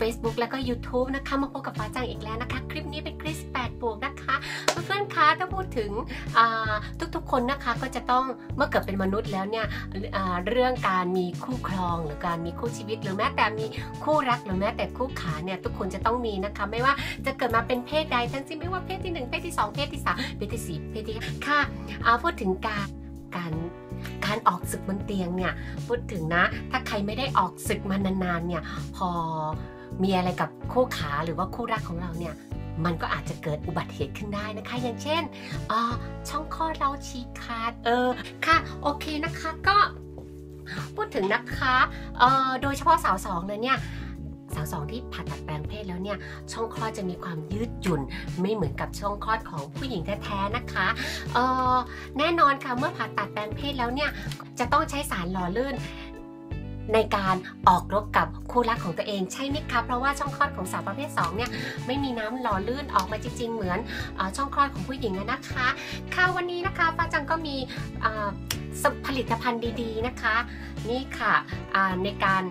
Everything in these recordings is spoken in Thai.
Facebook แล้วก็ YouTube นะคะ มาพบกับฟ้าจังอีกแล้วนะคะ คลิปนี้เป็นคลิป8บวกนะคะเพื่อนๆคะถ้าพูดถึงทุกๆคนนะคะก็จะต้องเมื่อเกิดเป็นมนุษย์แล้วเนี่ยเรื่องการมีคู่ครองหรือการมีคู่ชีวิต หรือแม้แต่มีคู่รักหรือแม้แต่คู่ขาเนี่ยทุกคนจะต้องมีนะคะ ไม่ว่าจะเกิดมาเป็นเพศใดทั้งสิ้นไม่ว่าเพศที่ 1 เพศที่ 2 เพศที่3เพศที่4เพศที่ค่ะพูดถึงการ การการออกศึกบนเตียงเนี่ยพูดถึงนะ ถ้าใครไม่ได้ออกศึกมานานๆเนี่ยพอมีอะไรกับคู่ขาหรือว่าคู่รักของเราเนี่ยมันก็อาจจะเกิดอุบัติเหตุขึ้นได้นะคะ อย่างเช่นช่องคลอดเราฉีกขาดเออค่ะโอเคนะคะก็พูดถึงนะคะโดยเฉพาะสาวสองเลยเนี่ย สองที่ผ่าตัดแปลงเพศแล้วเนี่ยช่องคลอดจะมีความยืดหยุ่น ไม่เหมือนกับช่องคลอดของผู้หญิงแท้ๆนะคะแน่นอนค่ะเมื่อผ่าตัดแปลงเพศแล้วเนี่ยจะต้องใช้สารหล่อลื่นในการออกรบกับคู่รักของตัวเองใช่ไหมคะ เพราะว่าช่องคลอดของสาวประเภท2เนี่ยไม่มีน้ำหล่อลื่นออกมาจริง ๆ เหมือนอช่องคลอดของผู้หญิงนะคะ ค่ะวันนี้นะคะฟ้าจังก็มีผลิตภัณฑ์ดีๆนะคะ นี่ค่ะในการ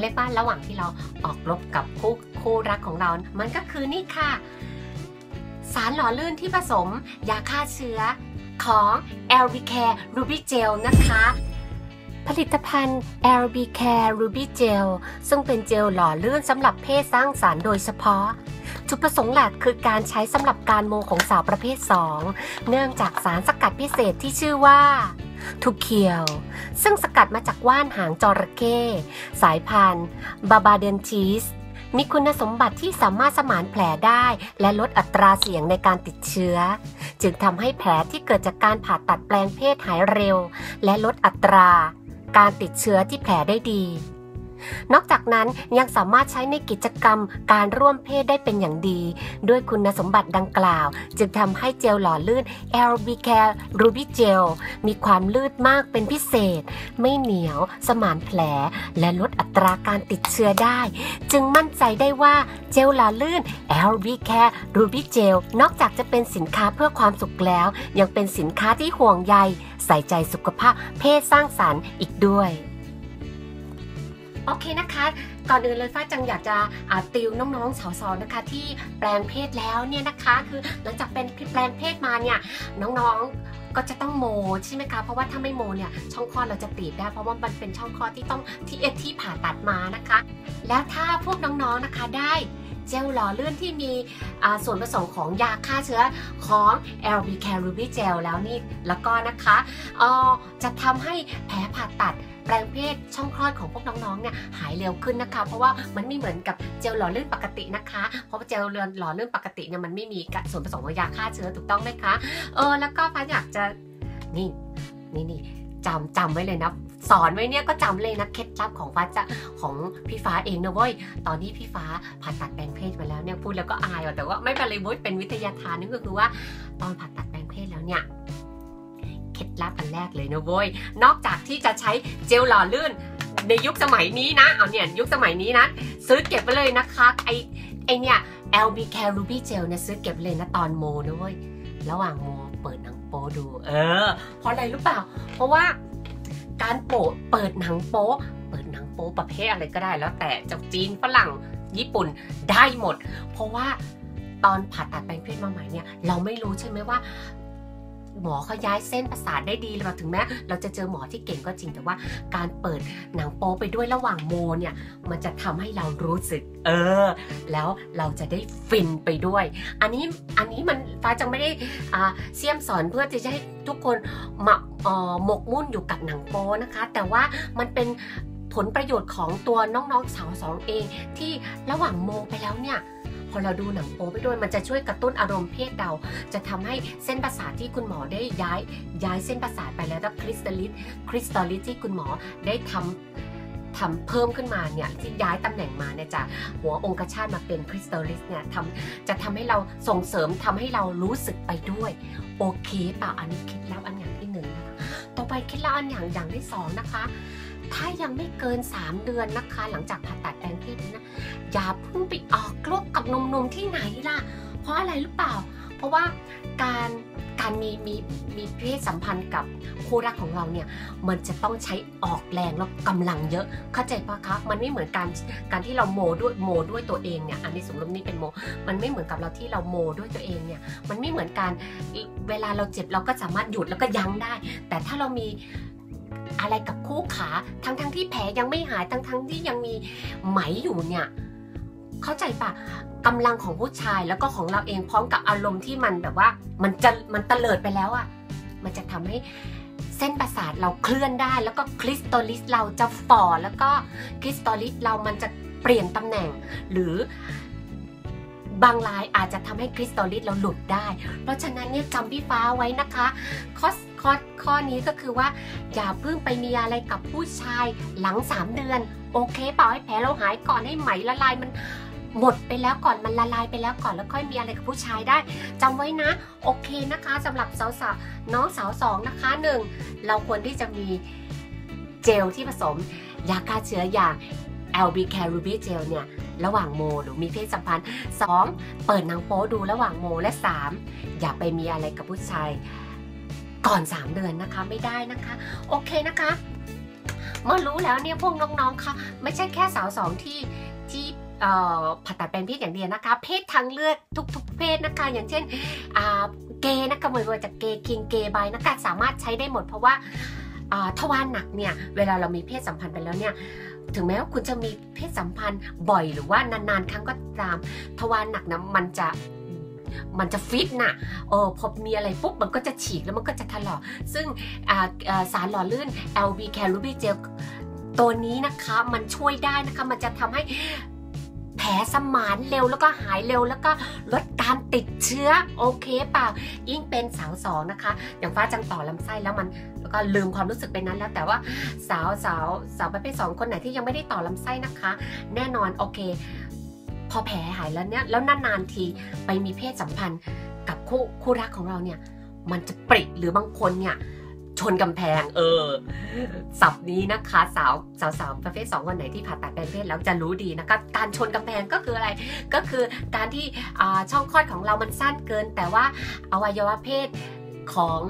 เรียกว่าระหว่างที่เราออกรบกับคู่คู่รักของเรา มันก็คือนี่ค่ะ สารหล่อลื่นที่ผสม ยาฆ่าเชื้อของ l b Care Ruby Gel นะคะผลิตภัณฑ์ LB Care Ruby Gel ซึ่งเป็นเจลหล่อลื่นสำหรับเพศสร้างสารรค์โดยเฉพาะ จุดประสงค์หลักคือการใช้สำหรับการโมของสาวประเภท 2 เนื่องจากสารสกัดพิเศษที่ชื่อว่า ทูเคียว ซึ่งสกัดมาจากว่านหางจระเข้ สายพันธุ์บาบาเดนชีส มีคุณสมบัติที่สามารถสมานแผลได้ และลดอัตราเสี่ยงในการติดเชื้อ จึงทำให้แผลที่เกิดจากการผ่าตัดแปลงเพศหายเร็ว และลดอัตรา การติดเชื้อที่แผลได้ดี นอกจากนั้นยังสามารถใช้ในกิจกรรมการร่วมเพศได้เป็นอย่างดี ด้วยคุณสมบัติดังกล่าว จึงทำให้เจลหล่อลื่น LB Care Ruby Gel มีความลื่นมากเป็นพิเศษ ไม่เหนียว สมานแผล และลดอัตราการติดเชื้อได้ จึงมั่นใจได้ว่าเจลหล่อลื่น LB Care Ruby Gel นอกจากจะเป็นสินค้าเพื่อความสุขแล้ว ยังเป็นสินค้าที่ห่วงใย ใส่ใจสุขภาพเพศสร้างสารรค์อีกด้วย โอเคนะคะ ก่อนอื่นเลยฟ้าจังอยากจะติวน้องๆสาวๆนะคะ ที่แปลงเพศแล้วเนี่ยนะคะ คือหลังจากเป็นแปลงเพศมาเนี่ยน้องๆก็จะต้องโมใช่ไหมคะเพราะว่าถ้าไม่โมเนี่ยช่องคลอดเราจะตีบได้เพราะว่ามันเป็นช่องคลอดที่ต้องที่เอที่ผ่าตัดมานะคะ แล้วถ้าพวกน้องๆนะคะได้ เจลหล่อลื่นที่มีส่วนผสมของยาฆ่าเชื้อของ LB Care Ruby Gel แล้วนี่แล้วก็นะคะจะทำให้แผลผ่าตัดแปลงเพศช่องคลอดของพวกน้องๆเนี่ยหายเร็วขึ้นนะคะ เพราะว่ามันไม่เหมือนกับเจลหล่อลื่นปกตินะคะ เพราะว่าเจลหล่อลื่นปกติเนี่ยมันไม่มีส่วนผสมของยาฆ่าเชื้อถูกต้องไหมคะเออแล้วก็ฟ้าอยากจะนี่นี่นี่จำจำไว้เลยนะ สอนไว้เนี่ยก็จำเลยนะเคล็ดลับของฟ้าจะของพี่ฟ้าเองนะเว้ยตอนที่พี่ฟ้าผ่าตัดแปลงเพศมาแล้วเนี่ยพูดแล้วก็อายแต่ว่าไม่เป็นไรเว้ยเป็นวิทยาทานนั่นก็คือว่า ตอนผ่าตัดแปลงเพศแล้วเนี่ยเคล็ดลับอันแรกเลยนะเว้ยนอกจากที่จะใช้เจลหล่อลื่นในยุคสมัยนี้นะ เอาเนี่ยยุคสมัยนี้นะ ซื้อเก็บไปเลยนะคะไอไอเนี่ย LB Care Ruby Gel เนี่ยซื้อเก็บเลยนะตอนโมนะเว้ยระหว่างโมเปิดหนังโปดู เออ เพราะอะไรรู้เปล่า เพราะว่า การโปะเปิดหนังโป๊เปิดหนังโป๊ประเภทอะไรก็ได้ แล้วแต่จากจีนฝรั่งญี่ปุ่นได้หมด เพราะว่าตอนผ่าตัดแปลงเพศมาใหม่เนี่ยเราไม่รู้ใช่ไหมว่า หมอเขาย้ายเส้นประสาทได้ดีเราถึงแม้เราจะเจอหมอที่เก่งก็จริงแต่ว่าการเปิดหนังโป๊ไปด้วยระหว่างโมเนี่ยมันจะทำให้เรารู้สึก เออ แล้วเราจะได้ฟินไปด้วย อันนี้อันนี้มันฟ้าจังไม่ได้เสี่ยมสอนเพื่อจะให้ทุกคนมาหมกมุ่นอยู่กับหนังโป๊นะคะ แต่ว่ามันเป็นผลประโยชน์ของตัวน้องๆสาวสองเองที่ระหว่างโมไปแล้วเนี่ย พอเราดูหนังโป๊ไปด้วยมันจะช่วยกระตุ้นอารมณ์เพศเรา จะทำให้เส้นประสาทที่คุณหมอได้ย้ายย้ายเส้นประสาทไปแล้วคริสตัลลิสคริสตัลลิสที่คุณหมอได้ทำทำเพิ่มขึ้นมาเนี่ยที่ย้ายตำแหน่งมาเนี่ยจากหัวองคชาตมาเป็นคริสตัลลิสเนี่ยทำจะทำให้เราส่งเสริมทำให้เรารู้สึกไปด้วย โอเคเปล่าอันนี้คิดแล้วอันอย่างที่หนึ่งนะคะต่อไปคิดแล้วอันอย่างอย่างที่สองนะคะ ถ้ายังไม่เกิน 3 เดือนนะคะ หลังจากผ่าตัดแปลงเพศนะ อย่าเพิ่งไปออกกลกกับนมนมที่ไหนล่ะ เพราะอะไรหรือเปล่า เพราะว่าการการมีมีมีเพศสัมพันธ์กับคู่รักของเราเนี่ยมันจะต้องใช้ออกแรงแล้วกำลังเยอะเข้าใจปะคะมันไม่เหมือนการการที่เราโมด้วยโมด้วยตัวเองเนี่ยอันนี้สมมตินี่เป็นโม มันไม่เหมือนกับเราที่เราโมด้วยตัวเองเนี่ยมันไม่เหมือนการเวลาเราเจ็บเราก็สามารถหยุดแล้วก็ยั้งได้ แต่ถ้าเรามีอะไรกับคู่ขาทั้งทั้งที่แผลยังไม่หายทั้งทั้งที่ยังมีไหมอยู่เนี่ย เข้าใจปะกำลังของผู้ชายแล้วก็ของเราเองพร้อมกับอารมณ์ที่มันแบบว่ามันจะมันเตลิดไปแล้วอะ่ะ มันจะทำให้เส้นประสาทเราเคลื่อนได้ แล้วก็คริสตัลลิสเราจะฝ่อแล้วก็คริสตัลลิสเรามันจะเปลี่ยนตำแหน่ง หรือบางรายอาจจะทำให้คริสตัลลิสเราหลุดได้ เพราะฉะนั้นเนี่ยจำพี่ฟ้าไว้นะคะข้อข้อข้อนี้ก็คือว่าอย่าเพิ่งไปมีอะไรกับผู้ชายหลัง 3 เดือน โอเคเปล่าให้แผลเราหายก่อนให้ไหมละลายมันหมดไปแล้วก่อนมันละลายไปแล้วก่อนแล้วค่อยมีอะไรกับผู้ชายได้จำไว้นะ โอเคนะคะสำหรับสาวๆน้องสาวสองนะคะหนึ่งเราควรที่จะมีเจลที่ผสมยาฆ่าเชื้ออย่าง LB Care Ruby Gel เนี่ยระหว่างโมหรือมีเพศสัมพันธ์ 2. เปิดนังโป๊ดูระหว่างโมและ 3. อย่าไปมีอะไรกับผู้ชาย ก่อน 3 เดือนนะคะไม่ได้นะคะ โอเคนะคะ เมื่อรู้แล้วเนี่ยพวกน้องๆคะไม่ใช่แค่สาวสองที่ที่ผ่าตัดแปลงเพศอย่างเดียวนะคะ เพศทางเลือกทุกๆ เพศนะคะ อย่างเช่นเกย์นะคะไม่ว่าจะเกย์คิงเกย์บายนะคะสามารถใช้ได้หมดเพราะว่าทวารหนักเนี่ยเวลาเรามีเพศสัมพันธ์ไปแล้วเนี่ยถึงแม้ว่าคุณจะมีเพศสัมพันธ์บ่อยหรือว่านานๆ ครั้งก็ตามทวารหนักนะมันจะ มันจะฟิตนะเออพอมีอะไรปุ๊บมันก็จะฉีกแล้วมันก็จะถลอกซึ่งสารหล่อลื่น LB c a r u b y Gel ตัวนี้นะคะมันช่วยได้นะคะมันจะทำให้แผลสมานเร็วแล้วก็หายเร็วแล้วก็ลดการติดเชื้อโอเคเปล่ายิ่งเป็นสาวสองนะคะ อย่างฟ้าจังต่อลำไส้แล้วมันแล้วก็ลืมความรู้สึกไปนั้นแล้วแต่ว่าสาวสาวสาวประเภทสองคนไหนที่ยังไม่ได้ต่อลำไส้นะคะ แน่นอนโอเค อแผลหายแล้วเนี่ยแล้วนานๆทีไปมีเพศสัมพันธ์กับคู่คู่รักของเราเนี่ยมันจะปริหรือบางคนเนี่ยชนกำแพงเออสับนี้นะคะสาวสาวสาวประเภทสองคนไหนที่ผ่าตัดแปลงเพศแล้วจะรู้ดีนะคะการชนกำแพงก็คืออะไร ก็คือการที่ช่องคลอดของเรามันสั้นเกิน แต่ว่าอวัยวะเพศของ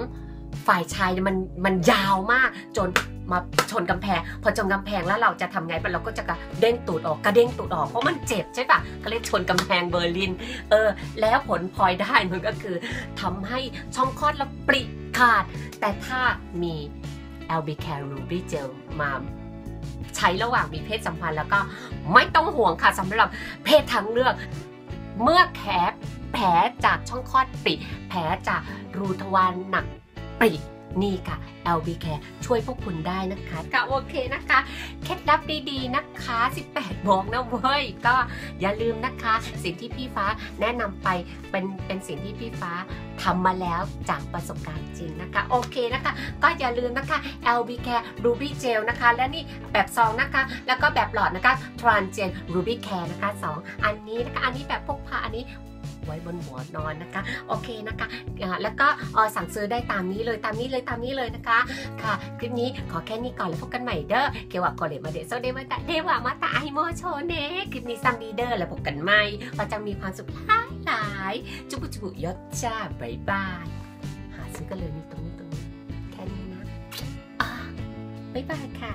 ฝ่ายชายมันมันยาวมากจนมาชนกำแพง พอชนกำแพงแล้วเราจะทำไงเราก็จะกระเด้งตูดออกกระเด้งตูดออกเพราะมันเจ็บใช่ปะก็เลยชนกำแพงเบอร์ลิน เออ แล้วผลพลอยได้มันก็คือทำให้ช่องคลอดเราปริขาด แต่ถ้ามี l b c a r e Ruby Gel มาใช้ระหว่างมีเพศสัมพันธ์แล้วก็ไม่ต้องห่วงค่ะสำหรับเพศทางเลือก เมื่อแผลแผลจากช่องคลอดปิแผลจากรูทวารหนัก ปินี่ค่ะ LB Care ช่วยพวกคุณได้นะคะก็โอเคนะคะ เคล็ดลับดีๆนะคะ 18บอกนะเว้ย ก็อย่าลืมนะคะ สิ่งที่พี่ฟ้าแนะนำไปเป็นเป็นสิ่งที่พี่ฟ้าทำมาแล้วจากประสบการณ์จริงนะคะ โอเคนะคะ ก็อย่าลืมนะคะ LB Care Ruby Gel นะคะ และนี่แบบซองนะคะ แล้วก็แบบหลอดนะคะ Transgen Ruby Care นะคะ 2 อันนี้นะคะ อันนี้แบบพกพา อันนี้ ไว้บนหัวนอนนะคะ โอเคนะคะ แล้วก็สั่งซื้อได้ตามนี้เลยตามนี้เลยตามนี้เลยนะคะ ค่ะ คลิปนี้ขอแค่นี้ก่อนแล้วพบกันใหม่เด้อเกี่ยวกับโกเลมาเดโซเดมาตะเดวามาตาไอโมโชเน่คลิปนี้ซังดีเดอร์แล้วพบกันใหม่เราจะมีความสุขหลายหลายจุบุจุบุยศจ้าบายบายหาซื้อกันเลยนี่ตรงนี้ตรงนี้แค่นี้นะอ่าบายบายค่ะ